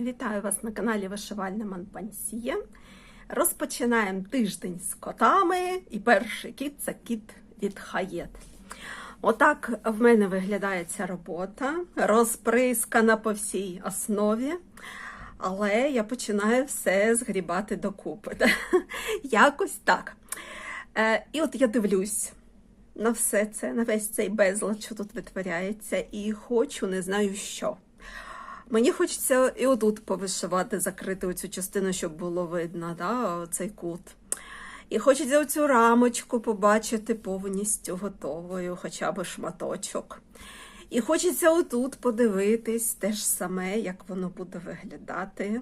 Вітаю вас на каналі Вишивальна Манпансія. Розпочинаємо тиждень з котами, і перший кіт це кіт від Хаєт. Отак в мене виглядає ця робота, розприскана по всій основі. Але я починаю все згрібати докупи. Якось так. Е, і от я дивлюсь на все це, на весь цей безлад, що тут витворяється, і хочу, не знаю що. Мені хочеться і отут повишивати, закрити оцю частину, щоб було видно, да, цей кут. І хочеться оцю рамочку побачити повністю готовою, хоча б шматочок. І хочеться отут подивитись те ж саме, як воно буде виглядати.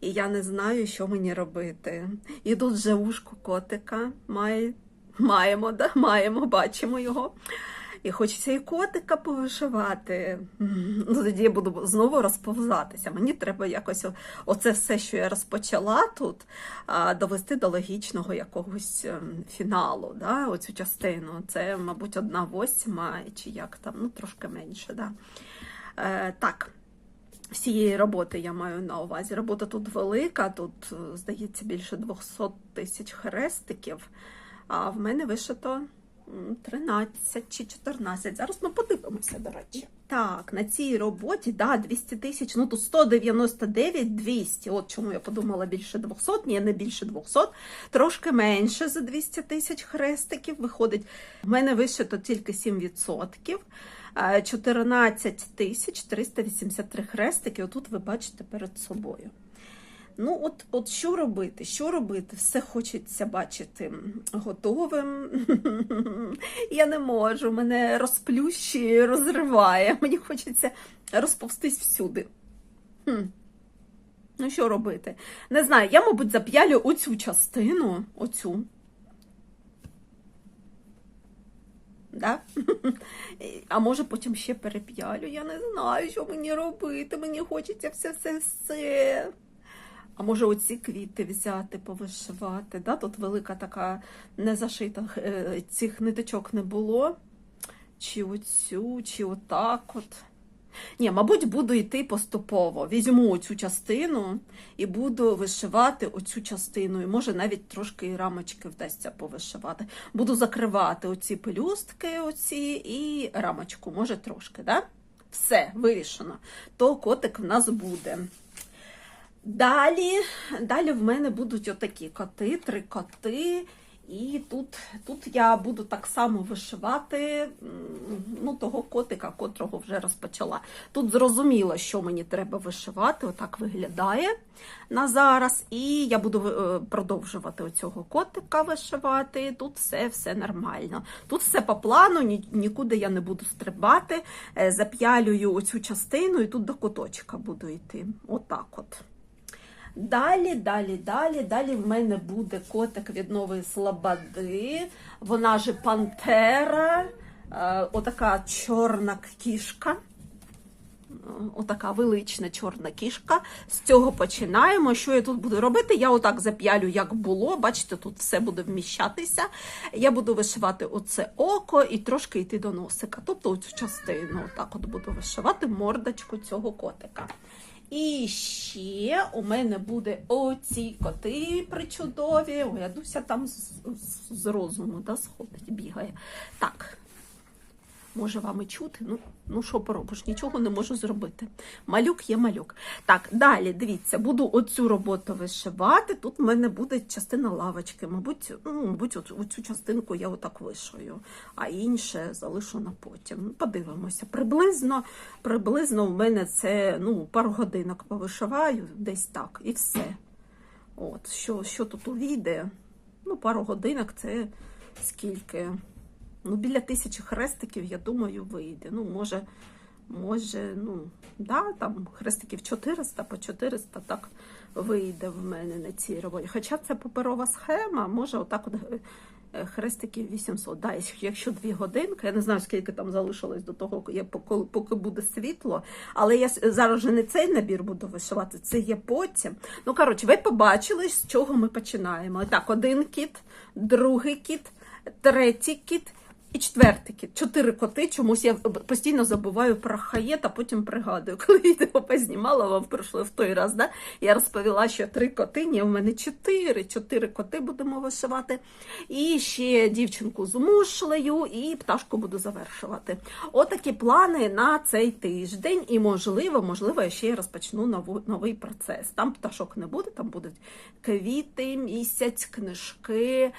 І я не знаю, що мені робити. І тут вже ушко котика має, маємо, да? маємо, бачимо його. І хочеться і котика повишивати. Ну, тоді я буду знову розповзатися. Мені треба якось оце все, що я розпочала тут, довести до логічного якогось ем, фіналу. Да? Оцю частину. Це, мабуть, одна восьма, чи як там, ну трошки менше. Да? Е, так. Всієї роботи я маю на увазі. Робота тут велика, тут, е, здається, більше 200 тисяч хрестиків, а в мене вишито 13 чи 14. Зараз ми подивимося, до речі. Так, на цій роботі, да, 200 тисяч, ну тут 199, 200. От чому я подумала більше 200, ні, не більше 200, трошки менше за 200 тисяч хрестиків виходить. В мене вишито тільки 7%. Е, 14 тисяч 383 хрестики. Отут ви бачите перед собою. Ну, от, от що робити? Що робити? Все хочеться бачити готовим. Я не можу, мене розплющує, розриває. Мені хочеться розповстись всюди. Хм. Ну, що робити? Не знаю, я, мабуть, зап'ялю оцю частину, оцю. Да? А може потім ще переп'ялю. Я не знаю, що мені робити. Мені хочеться все-все-все. А може оці квіти взяти, повишивати. Да? Тут велика така незашита, е, цих ниточок не було. Чи оцю, чи отак от. Ні, мабуть, буду йти поступово. Візьму оцю частину і буду вишивати оцю частину. І може навіть трошки рамочки вдасться повишивати. Буду закривати оці пелюстки, оці і рамочку, може трошки, да? Все, вирішено. То котик в нас буде. Далі, далі в мене будуть отакі коти, три коти. І тут, тут я буду так само вишивати ну, того котика, котрого вже розпочала. Тут зрозуміло, що мені треба вишивати, отак виглядає на зараз. І я буду е, продовжувати оцього котика вишивати. Тут все, все нормально. Тут все по плану, ні- нікуди я не буду стрибати. Е, Зап'ялюю оцю частину і тут до куточка буду йти. Отак от. Далі, далі, далі, далі в мене буде котик від нової слободи. Вона же пантера, е, отака чорна кішка. Отака велична чорна кішка. З цього починаємо. Що я тут буду робити? Я отак зап'ялю, як було. Бачите, тут все буде вміщатися. Я буду вишивати оце око і трошки йти до носика. Тобто оцю частину. Отак от буду вишивати мордочку цього котика. І ще у мене буде оці коти причудові. Ой, Адуся там з, з, з розуму да, сходить, бігає. Так, може вам і чути. Ну, ну що поробиш, нічого не можу зробити. Малюк є малюк. Так, далі, дивіться, буду оцю роботу вишивати. Тут в мене буде частина лавочки. Мабуть, ну, мабуть, оцю, частинку я отак вишию, а інше залишу на потім. Ну, Подивимося. Приблизно, приблизно в мене це ну, пару годинок повишиваю, десь так, і все. От, що, що тут увійде? Ну, пару годинок це скільки? Ну, біля тисячі хрестиків, я думаю, вийде. Ну, може, може, ну, да, там хрестиків 400 по 400 так вийде в мене на цій роботі. Хоча це паперова схема, може отак от е, е, хрестиків 800. Да, якщо- дві годинки, я не знаю, скільки там залишилось до того, поки буде світло, але я зараз вже не цей набір буду вишивати, це є потім. Ну, коротше, ви побачили, з чого ми починаємо. Так, один кіт, другий кіт, третій кіт І четвертий кіт, чотири коти. Чомусь я постійно забуваю про хаєт, а потім пригадую. Коли відео познімала вам пройшло в той раз, да? я розповіла, що три коти, ні, в мене чотири. Чотири коти будемо вишивати. І ще дівчинку з мушлею, і пташку буду завершувати. Отакі плани на цей тиждень. І можливо, можливо, я ще розпочну нову, новий процес. Там пташок не буде, там будуть квіти, місяць, книжки.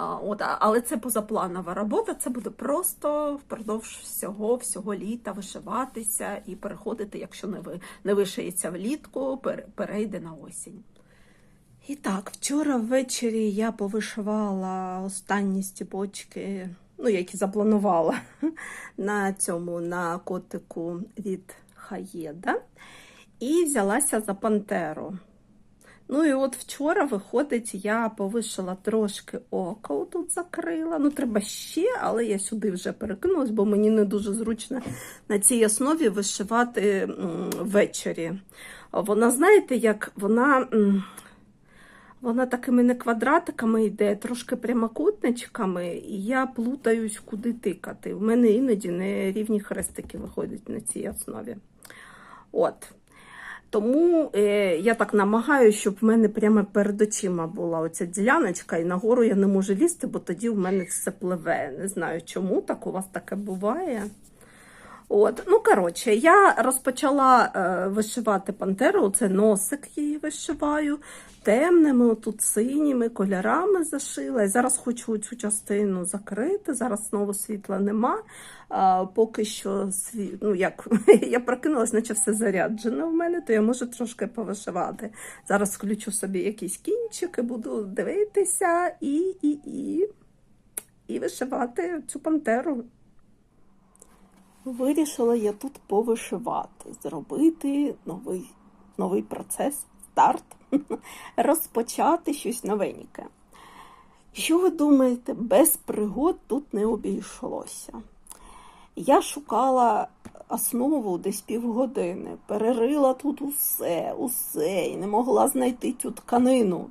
От, але це позапланова робота, це буде просто впродовж всього, всього літа вишиватися і переходити, якщо не, ви, не вишиється влітку, перейде на осінь. І так, вчора ввечері я повишивала останні стібочки, ну, які запланувала на цьому на котику від Хаєда, і взялася за пантеру. Ну і от вчора, виходить, я повишила трошки око, тут закрила. Ну, треба ще, але я сюди вже перекинулась, бо мені не дуже зручно на цій основі вишивати ввечері. Вона, знаєте, як вона. Вона такими не квадратиками йде, трошки прямокутничками, і я плутаюсь, куди тикати. У мене іноді не рівні хрестики виходять на цій основі. От. Тому е, я так намагаюся, щоб в мене прямо перед очима була оця діляночка, і нагору я не можу лізти, бо тоді в мене все пливе. Не знаю, чому так у вас таке буває. От, ну коротше, я розпочала е, вишивати пантеру, це носик її вишиваю, темними, тут синіми кольорами зашила. І зараз хочу цю частину закрити. Зараз знову світла нема. А, поки що сві... ну, як, я прокинулась, наче все заряджено в мене, то я можу трошки повишивати. Зараз включу собі якісь кінчики, буду дивитися і, і, і, і вишивати цю пантеру. Вирішила я тут повишивати, зробити новий, новий процес, старт, розпочати щось новеньке. Що ви думаєте, без пригод тут не обійшлося? Я шукала основу десь півгодини, перерила тут усе, усе, і не могла знайти цю тканину.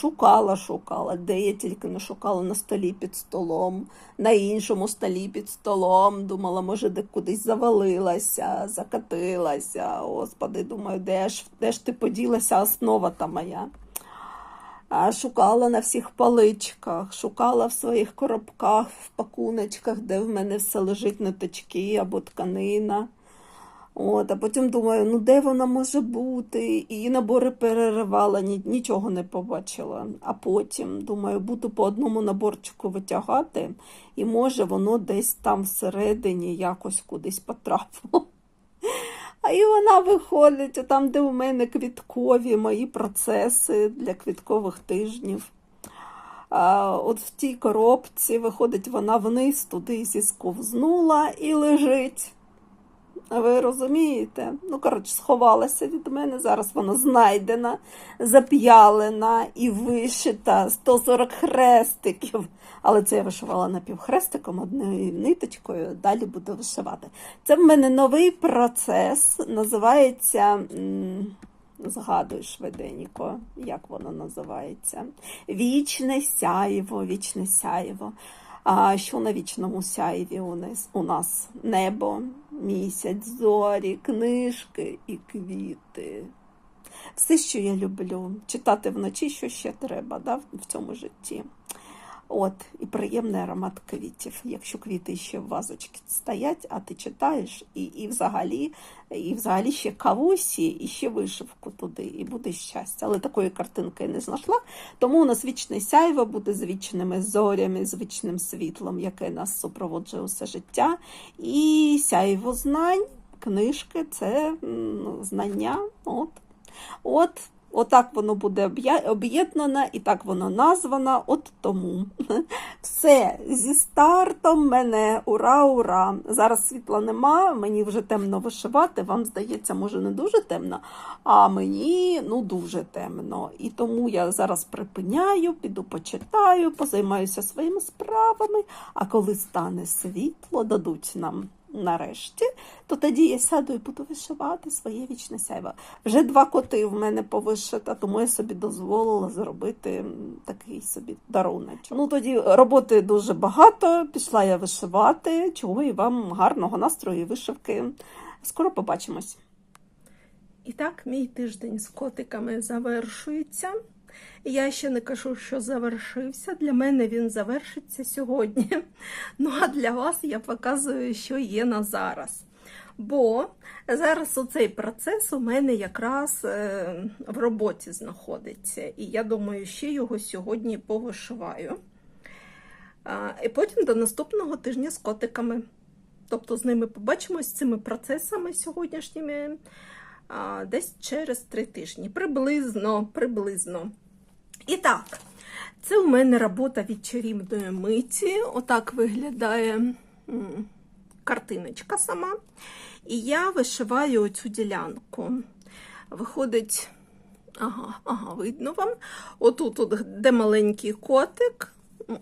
Шукала, шукала, де я тільки не шукала на столі під столом, на іншому столі під столом. Думала, може, де кудись завалилася, закатилася. Господи, думаю, де ж, де ж ти поділася основа та моя? А шукала на всіх паличках, шукала в своїх коробках, в пакуночках, де в мене все лежить ниточки або тканина. От, а потім думаю, ну де вона може бути? І набори переривала, ні, нічого не побачила. А потім, думаю, буду по одному наборчику витягати, і може воно десь там всередині якось кудись потрапило. А і вона виходить, там, де у мене квіткові мої процеси для квіткових тижнів. А, от в тій коробці виходить вона вниз, туди зісковзнула і лежить. Ви розумієте? Ну, коротше, сховалася від мене. Зараз вона знайдена, зап'ялена і вишита 140 хрестиків. Але це я вишивала напівхрестиком, одною ниточкою, далі буду вишивати. Це в мене новий процес, називається. Згадую швиденько, як воно називається. Вічне сяєво, вічне сяєво. А що на вічному сяєві у нас? У нас небо, місяць, зорі, книжки і квіти. Все, що я люблю. Читати вночі, що ще треба да, в цьому житті. От, і приємний аромат квітів. Якщо квіти ще в вазочці стоять, а ти читаєш, і, і взагалі, і взагалі ще кавусі, і ще вишивку туди, і буде щастя. Але такої картинки я не знайшла. Тому у нас вічне сяйво буде з вічними зорями, з вічним світлом, яке нас супроводжує усе життя. І сяйво знань, книжки це м, знання. От. От, отак воно буде об'єднано, і так воно названо. От тому. Все, зі стартом мене, ура, ура! Зараз світла нема, мені вже темно вишивати. Вам здається, може, не дуже темно, а мені ну дуже темно. І тому я зараз припиняю, піду почитаю, позаймаюся своїми справами. А коли стане світло, дадуть нам нарешті, то тоді я сяду і буду вишивати своє вічне сяйво. Вже два коти в мене повишита, тому я собі дозволила зробити такий собі даруночок. Ну тоді роботи дуже багато. Пішла я вишивати. Чого і вам гарного настрою і вишивки. Скоро побачимось. І так, мій тиждень з котиками завершується. Я ще не кажу, що завершився. Для мене він завершиться сьогодні. Ну а для вас я показую, що є на зараз. Бо зараз оцей процес у мене якраз е, в роботі знаходиться. І я думаю, ще його сьогодні повишиваю. І потім до наступного тижня з котиками. Тобто з ними побачимось цими процесами сьогоднішніми десь через три тижні. Приблизно, приблизно. І так, це у мене робота від чарівної миті. Отак виглядає картиночка сама. І я вишиваю оцю ділянку. Виходить, ага, ага, видно вам. Отут, от, де маленький котик,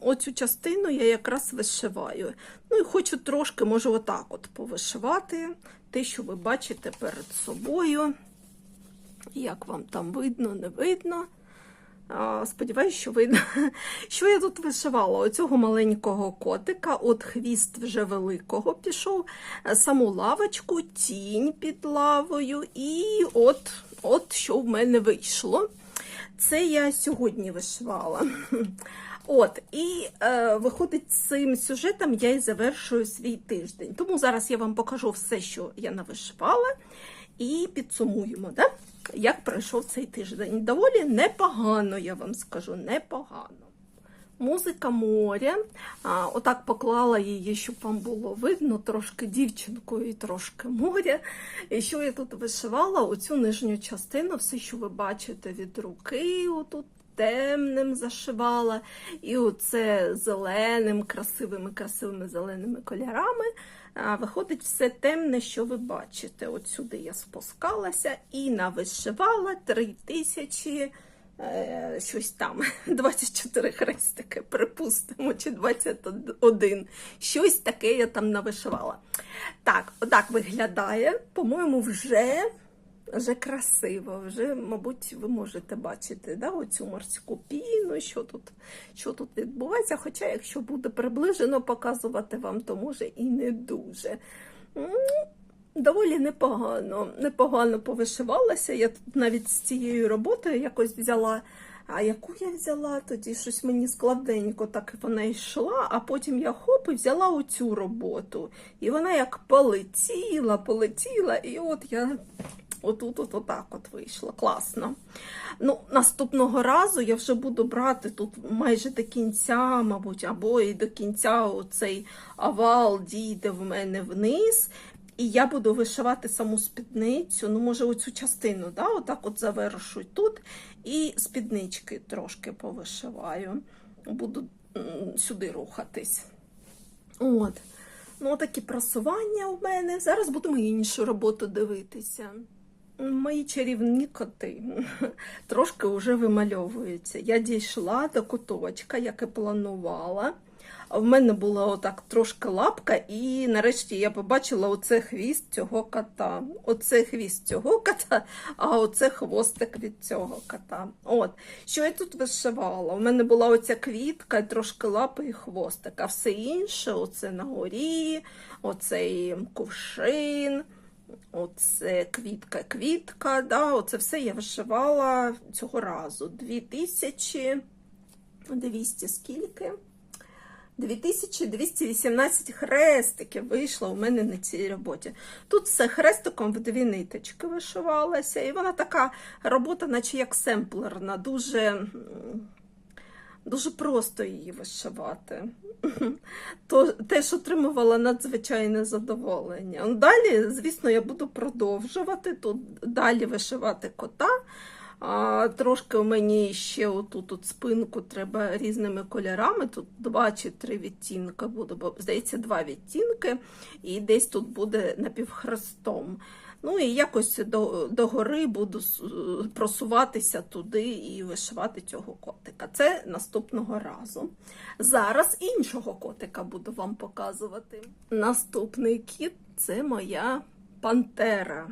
оцю частину я якраз вишиваю. Ну і хочу трошки, може, отак от повишивати те, що ви бачите перед собою. Як вам там видно, не видно. Сподіваюсь, що видно. Що я тут вишивала? Оцього маленького котика, от хвіст вже великого пішов, саму лавочку, тінь під лавою, і от, от що в мене вийшло. Це я сьогодні вишивала. От, і е, виходить, цим сюжетом я і завершую свій тиждень. Тому зараз я вам покажу все, що я навишивала, і підсумуємо, да? Як пройшов цей тиждень. Доволі непогано, я вам скажу, непогано. Музика моря. А, отак поклала її, щоб вам було видно, трошки дівчинкою і трошки моря. І що я тут вишивала? Оцю нижню частину, все, що ви бачите від руки, отут темним зашивала. І оце зеленим, красивими, красивими зеленими кольорами. Виходить все темне, що ви бачите. От сюди я спускалася і навишивала 3000 е, щось там, 24 хрестики, припустимо, чи 21. Щось таке я там навишивала. Так, отак виглядає. По-моєму, вже, вже красиво. Вже, мабуть, ви можете бачити да, оцю морську піну, що тут, що тут відбувається. Хоча, якщо буде приближено показувати вам, то може і не дуже. Доволі непогано, непогано повишивалася. Я тут навіть з цією роботою якось взяла. А яку я взяла тоді? Щось мені складненько так вона йшла, а потім я хоп і взяла оцю роботу. І вона як полетіла, полетіла, і от я отут от отак от вийшла. Класно. Ну, наступного разу я вже буду брати тут майже до кінця, мабуть, або і до кінця оцей овал дійде в мене вниз. І я буду вишивати саму спідницю, ну, може, оцю частину, да, отак от завершу тут, і спіднички трошки повишиваю. Буду сюди рухатись. От. Ну, такі просування у мене. Зараз будемо іншу роботу дивитися. Мої чарівні коти трошки вже вимальовуються. Я дійшла до куточка, як і планувала. В мене була отак трошки лапка, і нарешті я побачила оце хвіст цього кота. Оце хвіст цього кота, а оце хвостик від цього кота. От. Що я тут вишивала? У мене була оця квітка, трошки лапи і хвостик, а все інше оце на горі, оцей кувшин. Оце квітка, квітка, да, оце все я вишивала цього разу. 2200 скільки? 2218 хрестиків вийшло у мене на цій роботі. Тут все хрестиком в дві ниточки вишивалася, і вона така робота, наче як семплерна, дуже, дуже просто її вишивати. То теж отримувала надзвичайне задоволення. Ну, Далі, звісно, я буду продовжувати тут далі вишивати кота. А, трошки у мені ще отут от спинку треба різними кольорами. Тут два чи три відтінки буде, бо здається, два відтінки, і десь тут буде напівхрестом. Ну і якось до, до гори буду просуватися туди і вишивати цього котика. Це наступного разу. Зараз іншого котика буду вам показувати. Наступний кіт Це моя пантера.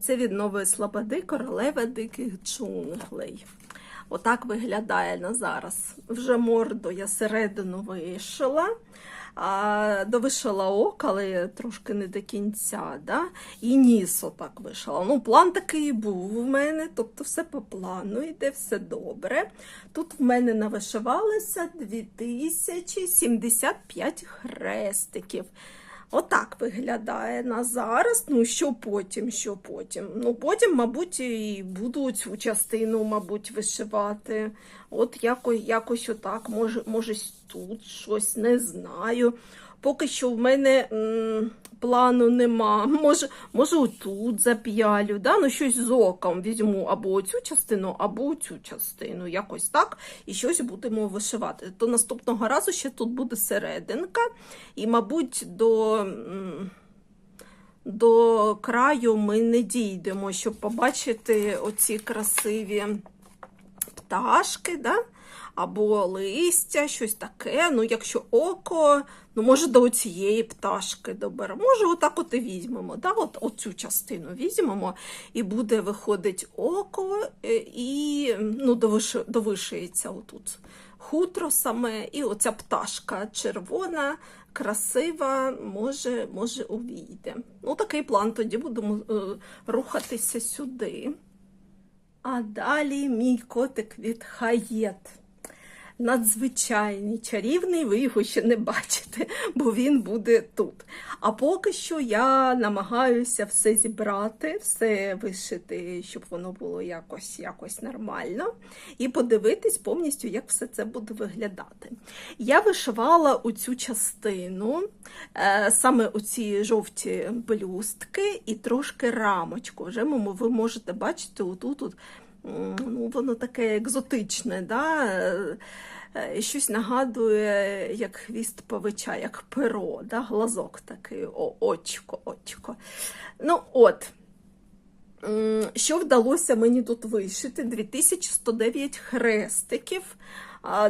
Це від нової слободи королева диких джунглей. Отак виглядає на зараз. Вже морду я середину вишила. А, довишила око, але трошки не до кінця. Да? І ніс отак вишила. Ну, план такий був у мене, тобто все по плану йде, все добре. Тут в мене навишивалося 2075 хрестиків. Отак виглядає на зараз. Ну, що потім, що потім? Ну, потім, мабуть, і буду цю частину, мабуть, вишивати. От якось, якось отак, може, може тут щось, не знаю. Поки що в мене м, плану нема. Може, може отут зап'ялю, да? ну щось з оком візьму або оцю частину, або цю частину. Якось так. І щось будемо вишивати. То наступного разу ще тут буде серединка. І, мабуть, до, до краю ми не дійдемо, щоб побачити оці красиві пташки, да? Або листя, щось таке. Ну, якщо око, ну, може, до цієї пташки доберемо. Може, отак от і візьмемо. Да? От, оцю частину візьмемо, і буде виходить око, е, і ну, довиш, довишується отут хутро саме, і оця пташка червона, красива, може, може увійде. Ну, такий план, тоді будемо е, рухатися сюди. А далі мій котик від Хаєт. Надзвичайний чарівний, ви його ще не бачите, бо він буде тут. А поки що я намагаюся все зібрати, все вишити, щоб воно було якось, якось нормально, і подивитись повністю, як все це буде виглядати. Я вишивала у цю частину, е, саме оці жовті блюстки і трошки рамочку. Вже ви можете бачити отут. -от, воно таке екзотичне, да? е, е, щось нагадує, як хвіст павича, як перо, да? глазок такий, о, очко, очко. Ну, от. Що вдалося мені тут вишити? 2109 хрестиків.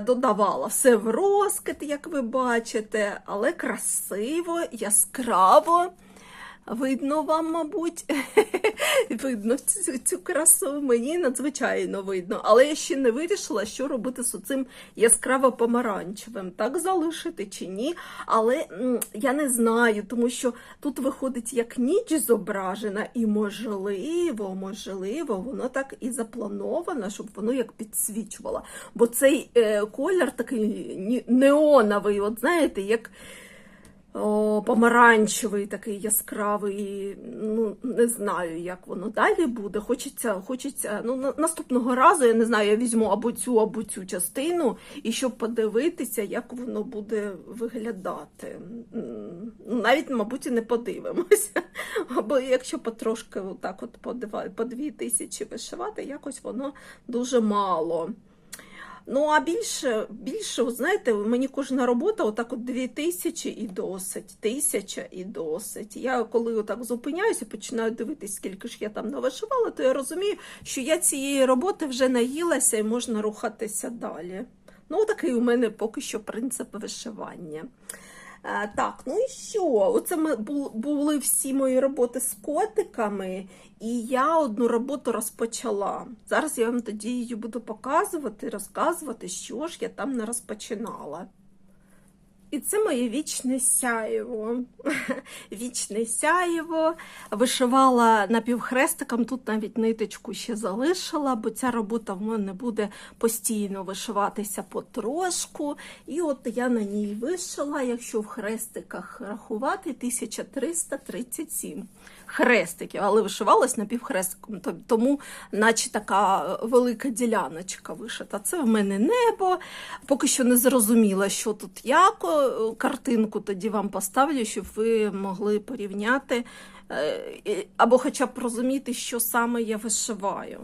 Додавала все в розкид, як ви бачите, але красиво, яскраво. Видно вам, мабуть, видно цю, цю красу, мені надзвичайно видно. Але я ще не вирішила, що робити з цим яскраво помаранчевим. Так залишити чи ні. Але я не знаю, тому що тут виходить як ніч зображена, і можливо, можливо, воно так і заплановано, щоб воно як підсвічувало. Бо цей е, колір такий неоновий, от знаєте, як. О, помаранчевий, такий яскравий. Ну, не знаю, як воно далі буде. Хочеться, хочеться. Ну, на- наступного разу, я не знаю, я візьму або цю, або цю частину, і щоб подивитися, як воно буде виглядати. Ну, Навіть, мабуть, і не подивимося. Або якщо потрошки отак от по дві тисячі вишивати, якось воно дуже мало. Ну, а більше, більше, знаєте, мені кожна робота отак от дві тисячі і досить, тисяча і досить. Я коли отак зупиняюся, починаю дивитись, скільки ж я там навишивала, то я розумію, що я цієї роботи вже наїлася і можна рухатися далі. Ну, такий у мене поки що принцип вишивання. Е, Так, ну і що? Оце ми були всі мої роботи з котиками, і я одну роботу розпочала. Зараз я вам тоді її буду показувати, розказувати, що ж я там не розпочинала. І це моє вічне сяєво. Вічне сяєво. Вишивала напівхрестиком, тут навіть ниточку ще залишила, бо ця робота в мене буде постійно вишиватися потрошку. І от я на ній вишила, якщо в хрестиках рахувати, 1337 хрестиків, але вишивалась напівхрестиком, то- тому наче така велика діляночка вишита. Це в мене небо. Поки що не зрозуміла, що тут як. Картинку тоді вам поставлю, щоб ви могли порівняти е, або хоча б розуміти, що саме я вишиваю.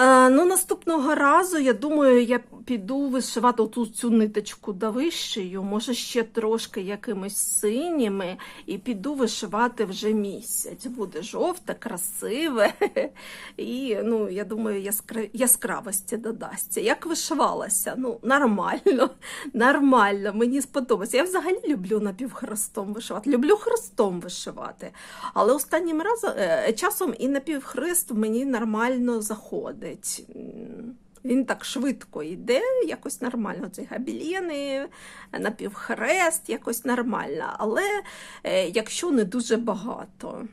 Е, ну, наступного разу, я думаю, я піду вишивати оту цю ниточку давищею, може ще трошки якимись синіми, і піду вишивати вже місяць. Буде жовте, красиве, і ну, я думаю, яскра... яскравості додасться. Як вишивалася? Ну, нормально, нормально, мені сподобається. Я взагалі люблю напівхрестом вишивати, люблю хрестом вишивати. Але останнім разом е, часом і напівхрест мені нормально заходить. М, Він так швидко йде, якось нормально. Ці габілєни, напівхрест, якось нормально. Але е, якщо не дуже багато.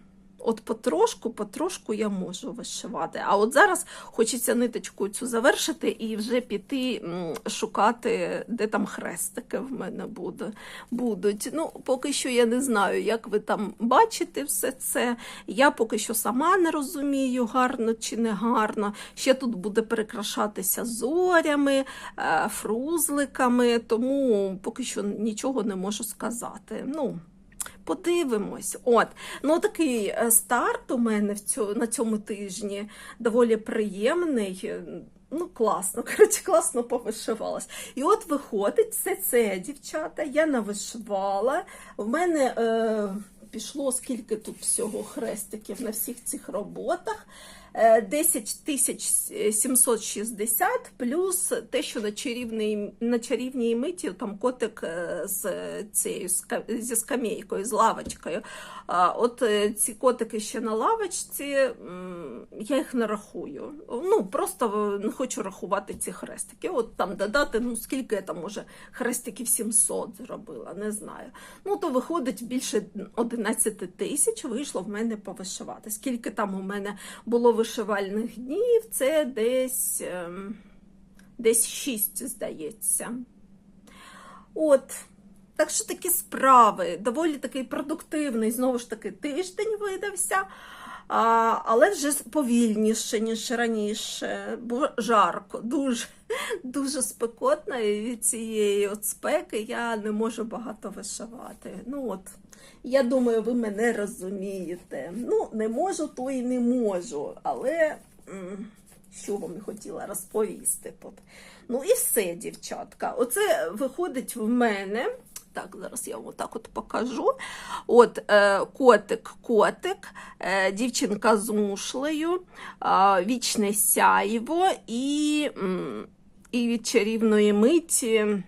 От потрошку, потрошку я можу вишивати. А от зараз хочеться ниточку цю завершити і вже піти шукати, де там хрестики в мене буде, будуть. Ну, поки що я не знаю, як ви там бачите все це. Я поки що сама не розумію, гарно чи не гарно. Ще тут буде перекрашатися зорями, е, фрузликами, тому поки що нічого не можу сказати. Ну, Подивимось. От. Ну, такий е, старт у мене в цю, на цьому тижні доволі приємний. Ну, класно, коротше, класно повишивалась. І от виходить все це, дівчата, я навишивала. В мене е, пішло скільки тут всього хрестиків на всіх цих роботах. Е, 10 тисяч 760 плюс те, що на чарівній, на чарівній миті там котик е, з цією зі скамейкою, з лавочкою. От е, ці котики ще на лавочці, я їх не рахую. Ну, просто не хочу рахувати ці хрестики. От там додати, ну скільки я там може хрестиків 700 зробила, не знаю. Ну, то виходить більше 11 тисяч вийшло в мене повишивати. Скільки там у мене було вишивальних днів, це десь, ем, десь 6, здається. От. Так що такі справи, доволі такий продуктивний, знову ж таки, тиждень видався, а, але вже повільніше, ніж раніше, бо жарко, дуже, дуже спекотно, і від цієї от спеки я не можу багато вишивати. Ну от, я думаю, ви мене розумієте. Ну, не можу, то і не можу, але що вам хотіла розповісти тут. Ну і все, дівчатка. Оце виходить в мене. Так, зараз я вам так от покажу. От е, котик, котик, е, дівчинка з мушлею, е, вічне сяйво і, і від чарівної миті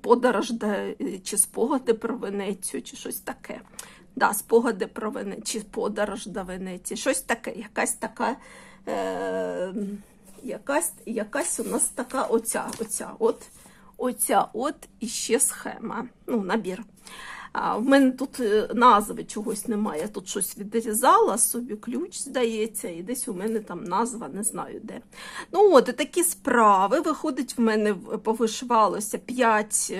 подорож де, чи спогади про Венецію, чи щось таке. Да, спогади про Венецію, чи подорож до Венеції, щось таке, якась така. Е, якась, якась у нас така оця, оця, от, оця от іще схема, ну, набір. А, в мене тут е, назви чогось немає. Я тут щось відрізала, собі ключ, здається, і десь у мене там назва, не знаю де. Ну от, і такі справи. Виходить, в мене повишивалося 5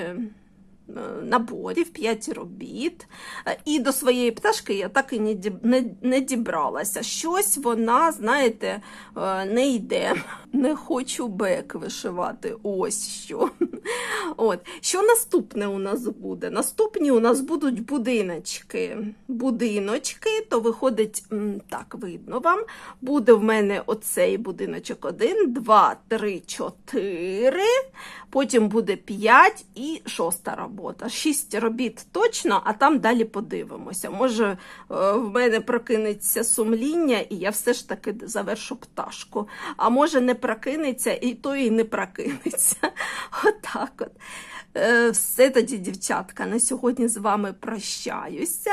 наборів, 5 робіт. Е, І до своєї пташки я так і не дібралася. Щось вона, знаєте, е, не йде. Не хочу бек вишивати. Ось що. От. Що наступне у нас буде? Наступні у нас будуть будиночки. Будиночки, то виходить, так видно вам. Буде в мене оцей будиночок 1, 2, 3, 4. Потім буде 5 і шоста робота. 6 робіт точно, а там далі подивимося. Може, е, в мене прокинеться сумління, і я все ж таки завершу пташку. А може, не прокинеться, і то і не прокинеться. Отак от. Е, Все тоді, дівчатка, на сьогодні з вами прощаюся.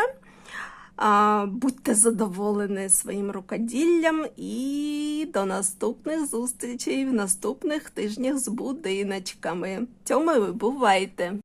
Будьте задоволені своїм рукоділлям і до наступних зустрічей в наступних тижнях з будиночками. Цьому ви бувайте!